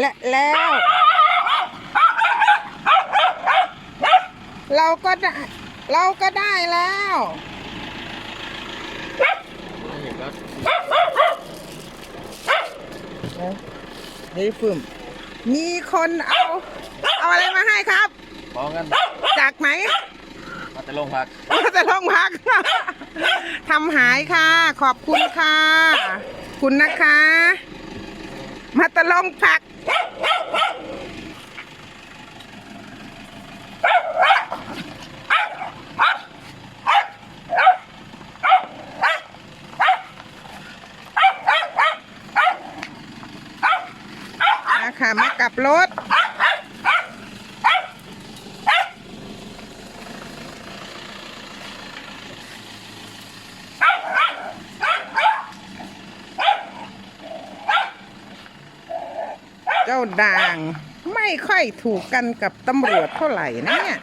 และแล้ว เราก็ได้ เราก็ได้แล้วเห็นแล้วนี่ฝึมมีคนเอา เอาอะไรมาให้ครับพอมกันจากไหนมาแต่ลงพักมาจะลงพักทำหายค่ะ ขอบคุณค่ะ คุณนะคะ มาตะลงผัก นะคะมากับรถ เจ้าด่างไม่ค่อยถูกกันกับตำรวจเท่าไหร่นะเนี่ย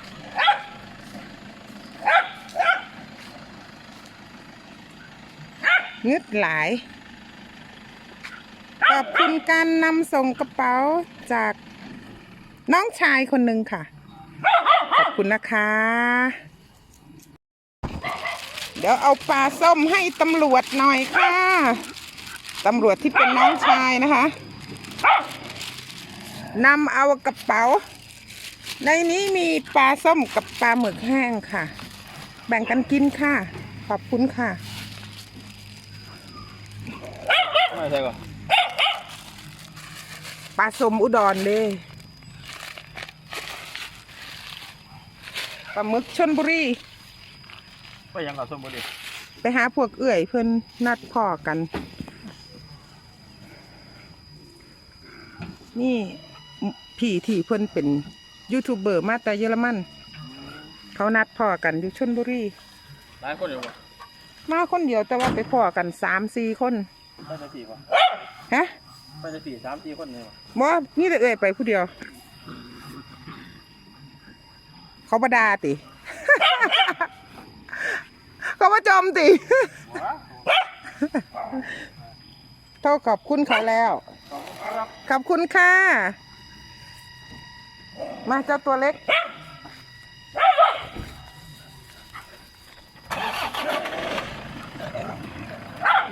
งึดหลาย ขอบคุณการนำส่งกระเป๋าจากน้องชายคนหนึ่งค่ะ ขอบคุณนะคะ เดี๋ยวเอาปลาส้มให้ตำรวจหน่อยค่ะ ตำรวจที่เป็นน้องชายนะคะ นำเอากระเป๋า ในนี้มีปลาส้มกับปลาหมึกแห้งค่ะ แบ่งกันกินค่ะ ขอบคุณค่ะไม่ใช่ก่อนปลาสมอุดรเลยปลาหมึกชนบุรีไปยังกับส้มบุรีไปหาพวกเอื่อยเพื่อนนัดพ่อกัน นี่ พี่ที่เพื่อนเป็นยูทูบเบอร์มาแต่เยอรมัน เขานัดพ่อกันอยู่ชนบุรีหลายคนอยู่ป่ะมาคนเดียวแต่ว่าไปพ่อกันสามสี่คนไปจะสี่ป่ะฮะไปจะสี่สามสี่คนเลยป่ะบ่นี่แต่เอ่ยไปผู้เดียว เขาบดาติ เขามาจมติเท่าขอบคุณเขาแล้ว ขอบคุณค่ะ มาเจ้าตัวเล็ก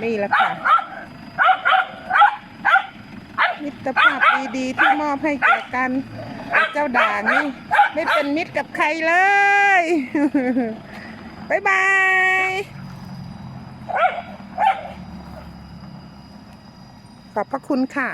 นี่แหละค่ะ มิตรภาพดีๆ ที่มอบให้แก่กันเจ้าด่างนี่ไม่เป็นมิตรกับใครเลยบายบายขอบพระคุณค่ะ